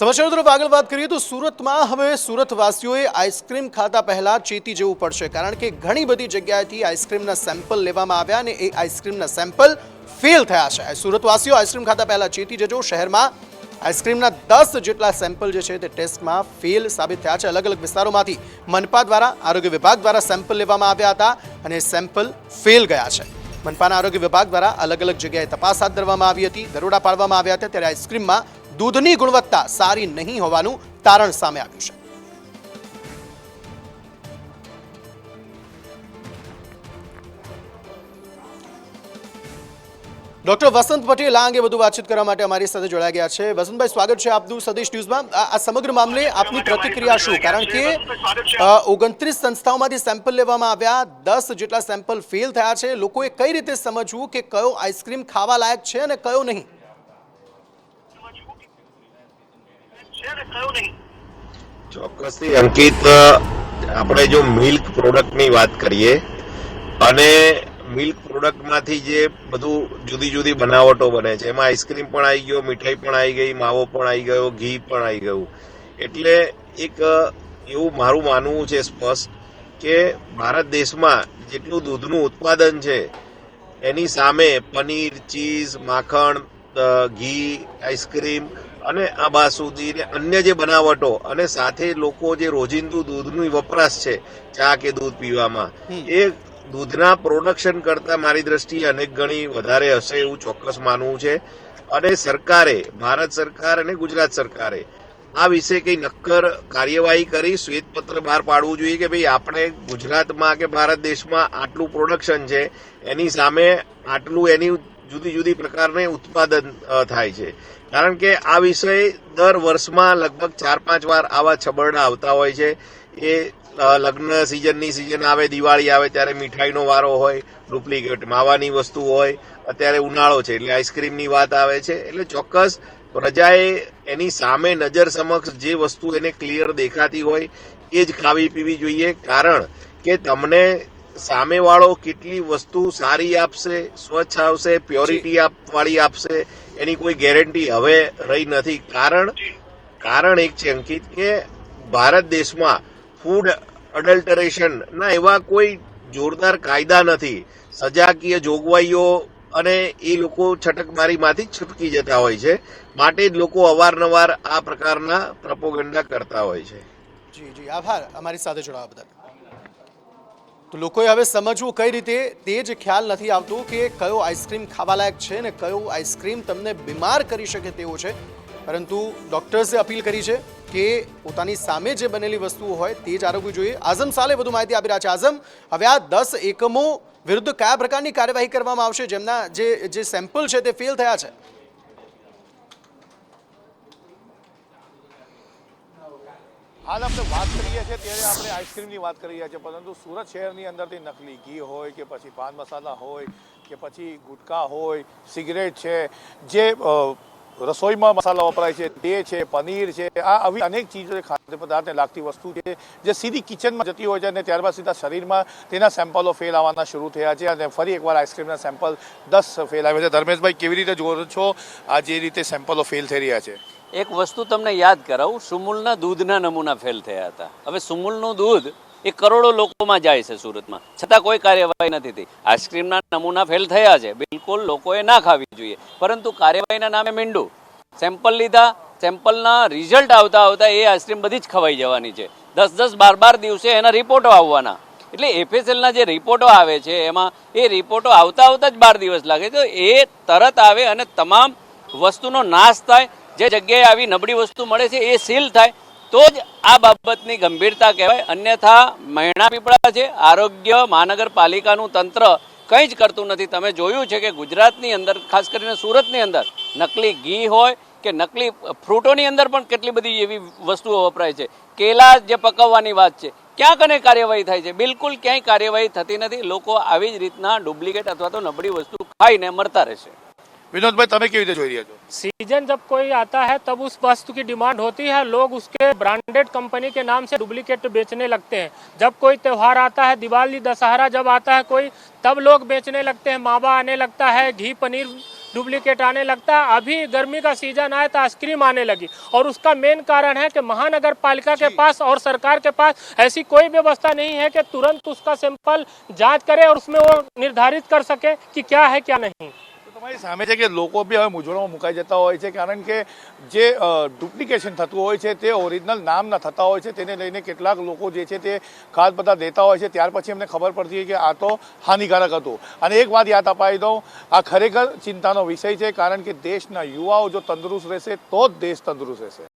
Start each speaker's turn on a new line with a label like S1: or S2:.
S1: સમાચાર તરફ આગળ વાત કરીએ તો સુરતમાં હવે સુરતવાસીઓએ આઈસ્ક્રીમ ખાતા પહેલા ચેતી જવું પડશે કારણ કે ઘણી બધી જગ્યાએથી આઈસ્ક્રીમના સેમ્પલ લેવામાં આવ્યા અને એ આઈસ્ક્રીમના સેમ્પલ ફેલ થયા છે. સુરતવાસીઓ આઈસ્ક્રીમ ખાતા પહેલા ચેતી જજો. શહેરમાં આઈસ્ક્રીમના દસ જેટલા સેમ્પલ જે છે તે ટેસ્ટમાં ફેલ સાબિત થયા છે. અલગ અલગ વિસ્તારોમાંથી મનપા દ્વારા, આરોગ્ય વિભાગ દ્વારા સેમ્પલ લેવામાં આવ્યા હતા અને સેમ્પલ ફેલ ગયા છે. મનપાના આરોગ્ય વિભાગ દ્વારા અલગ અલગ જગ્યાએ તપાસ હાથ ધરવામાં આવી હતી. દરોડા પાડવામાં આવ્યા હતા ત્યારે આઈસ્ક્રીમમાં દૂધની ગુણવત્તા સારી નહીં હોવાનું તારણ સામે આવ્યું છે. ડોક્ટર વસંત પટેલ આ અંગે વધુ વાતચીત કરવા માટે અમારી સાથે જોડાઈ ગયા છે. વસંતભાઈ, સ્વાગત છે આપનું સદેશ ન્યૂઝમાં. આ સમગ્ર મામલે આપની પ્રતિક્રિયા શું? કારણ કે ઓગણત્રીસ સંસ્થાઓમાંથી સેમ્પલ લેવામાં આવ્યા, દસ જેટલા સેમ્પલ ફેલ થયા છે. લોકોએ કઈ રીતે સમજવું કે કયો આઈસ્ક્રીમ ખાવા લાયક છે અને કયો નહીં?
S2: ચોક્કસથી, અંકિત આપણે જો મિલ્ક પ્રોડક્ટની વાત કરીએ, અને મિલ્ક પ્રોડક્ટમાંથી જે બધું જુદી જુદી બનાવટો બને છે, એમાં આઈસ્ક્રીમ પણ આવી ગયો, મીઠાઈ પણ આવી ગઈ, માવો પણ આવી ગયો, ઘી પણ આવી ગયું. એટલે એક એવું મારું માનવું છે સ્પષ્ટ કે ભારત દેશમાં જેટલું દૂધનું ઉત્પાદન છે, એની સામે પનીર, ચીઝ, માખણ ઘી આઈસ્ક્રીમ અને આ બાસુદી ને અન્ય જે બનાવટો અને સાથે લોકો જે રોજિંદુ દૂધનું વપરાશ છે ચા કે દૂધ પીવામાં એ દૂધના પ્રોડક્શન કરતા મારી દ્રષ્ટિએ અનેક ગણી વધારે હશે એવું ચોક્કસ માનવું છે. અને સરકારે ભારત સરકાર અને ગુજરાત સરકારે આ વિશે કઈ નક્કર કાર્યવાહી કરી શ્વેતપત્ર બહાર પાડવું જોઈએ કે ભાઈ આપણે ગુજરાતમાં કે ભારત દેશમાં આટલું પ્રોડક્શન છે એની સામે આટલું એની જુદી જુદી પ્રકારને ઉત્પાદન થાય છે. કારણ કે આ વિષય દર વર્ષમાં લગભગ ચાર પાંચ વાર આવા છબરડા આવતા હોય છે. એ લગ્ન સિઝનની સિઝન આવે, દિવાળી આવે, ત્યારે મીઠાઈનો વારો હોય, ડુપ્લિકેટ માવાની વસ્તુ હોય, અત્યારે ઉનાળો છે, એટલે આઈસ્ક્રીમની વાત આવે છે. એટલે ચોક્કસ પ્રજાએ એની સામે નજર સમક્ષ જે વસ્તુ એને ક્લિયર દેખાતી હોય, એ જ ખાવી પીવી જોઈએ. કારણ કે તમને સામેવાળો કેટલી વસ્તુ સારી આપશે સ્વચ્છ આવશે પ્યોરિટી વાળી આપશે એની કોઈ ગેરંટી હવે રહી નથી. કારણ કારણ એક છે અંકિત કે ભારત દેશમાં ફૂડ અડલ્ટરેશન ના એવા કોઈ જોરદાર કાયદા નથી. સજાકીય જોગવાઈઓ અને એ લોકો છટકમારીમાંથી છટકી જતા હોય છે. માટે જ લોકો અવારનવાર આ પ્રકારના પ્રપોગંડા કરતા હોય છે.
S1: જી જી. આભાર. અમારી સાથે જોડાવા બદલ. તો લોકોએ હવે સમજવું કઈ રીતે તે જ ખ્યાલ નથી આવતો કે કયો આઈસ્ક્રીમ ખાવા લાયક છે ને કયો આઈસ્ક્રીમ તમને બીમાર કરી શકે તેવો છે. પરંતુ ડોક્ટર્સે અપીલ કરી છે કે પોતાની સામે જે બનેલી વસ્તુઓ હોય તે જ આરોગવી જોઈએ. આઝમ સાલે વધુ માહિતી આપી રહ્યા છે. આઝમ, હવે આ દસ એકમો વિરુદ્ધ કયા પ્રકારની કાર્યવાહી કરવામાં આવશે? જેમના જે જે સેમ્પલ છે તે ફેલ થયા છે.
S3: હાલ આપણે વાત કરીએ છીએ, ત્યારે આપણે આઈસ્ક્રીમની વાત કરી રહ્યા છીએ, પરંતુ સુરત શહેરની અંદરથી નકલી ઘી હોય કે પછી પાન મસાલા હોય કે પછી ગુટકા હોય, સિગરેટ છે, જે રસોઈમાં મસાલા વપરાય છે, તે છે, પનીર છે, આ આવી અનેક ચીજો છે, ખાદ્ય પદાર્થને લાગતી વસ્તુ છે, જે સીધી કિચનમાં જતી હોય છે અને ત્યારબાદ સીધા શરીરમાં તેના સેમ્પલો ફેલ આવવાના શરૂ થયા છે અને ફરી એકવાર આઈસ્ક્રીમના સેમ્પલ દસ ફેલ આવ્યા છે. ધર્મેશભાઈ, કેવી રીતે જોવો છો આ જે રીતે સેમ્પલો ફેલ થઈ રહ્યા છે?
S4: એક વસ્તુ તમને યાદ કરાવું, સુમૂલના દૂધના નમૂના ફેલ થયા હતા. હવે સુમૂલનું દૂધ એ કરોડો લોકોમાં જાય છે સુરતમાં. છતાં કોઈ કાર્યવાહી નથી થઈ. આઈસ્ક્રીમના નમૂના ફેલ થયા છે. બિલકુલ લોકોએ ના ખાવી જોઈએ. પરંતુ કાર્યવાહીના નામે મીંડું. સેમ્પલ લીધા, સેમ્પલના રિઝલ્ટ આવતા આવતા એ આઈસ્ક્રીમ બધી જ ખવાઈ જવાની છે. દસ દસ બાર બાર દિવસે એના રિપોર્ટો આવવાના. એટલે એફએસએલના જે રિપોર્ટો આવે છે, એમાં એ રિપોર્ટો આવતા આવતા જ બાર દિવસ લાગે તો એ તરત આવે અને તમામ વસ્તુનો નાશ થાય. જે જગ્યાએ આવી નબળી વસ્તુ મળે છે, એ સીલ થાય. તો જ આ બાબતની ગંભીરતા કહેવાય. અન્યથા મહિણા પીપળા છે, આરોગ્ય મહાનગરપાલિકાનું તંત્ર કંઈ જ કરતું નથી. તમે જોયું છે કે ગુજરાતની અંદર, ખાસ કરીને સુરતની અંદર, નકલી ઘી હોય કે નકલી ફ્રૂટોની અંદર પણ કેટલી બધી એવી વસ્તુઓ વપરાય છે. કેલા જે પકવવાની વાત છે ક્યાં કને કાર્યવાહી થાય છે. બિલકુલ ક્યાંય કાર્યવાહી થતી નથી. લોકો આવી જ રીતના ડુપ્લિકેટ અથવા તો નબળી વસ્તુ ખાઈને મરતા રહેશે.
S3: વિનોદભાઈ તમે કેવી રીતે જોઈ રહ્યા છો
S5: सीजन जब कोई आता है तब उस वस्तु की डिमांड होती है लोग उसके ब्रांडेड कंपनी के नाम से डुप्लीकेट बेचने लगते हैं जब कोई त्यौहार आता है दिवाली दशहरा जब आता है कोई तब लोग बेचने लगते हैं मावा आने लगता है घी पनीर डुप्लीकेट आने लगता है अभी गर्मी का सीजन आया तो आइसक्रीम आने लगी और उसका मेन कारण है कि महानगर पालिका के पास और सरकार के पास ऐसी कोई व्यवस्था नहीं है कि तुरंत उसका सैंपल जांच करे और उसमें वो निर्धारित कर सके कि क्या है क्या नहीं
S3: તો તમારી સામે છે કે લોકો બી હવે મૂંઝવણમાં મુકાઈ જતા હોય છે, કારણ કે જે ડુપ્લિકેશન થતું હોય છે, તે ઓરિજિનલ નામ ના થતા હોય છે, તેને લઈને કેટલાક લોકો જે છે તે ખાદ બધા દેતા હોય છે, ત્યાર પછી એમને ખબર પડતી કે આ તો હાનિકારક હતું. અને એક વાત યાદ અપાવી દઉં, આ ખરેખર ચિંતાનો વિષય છે, કારણ કે દેશના યુવાઓ જો તંદુરસ્ત રહેશે, તો જ દેશ તંદુરસ્ત રહેશે.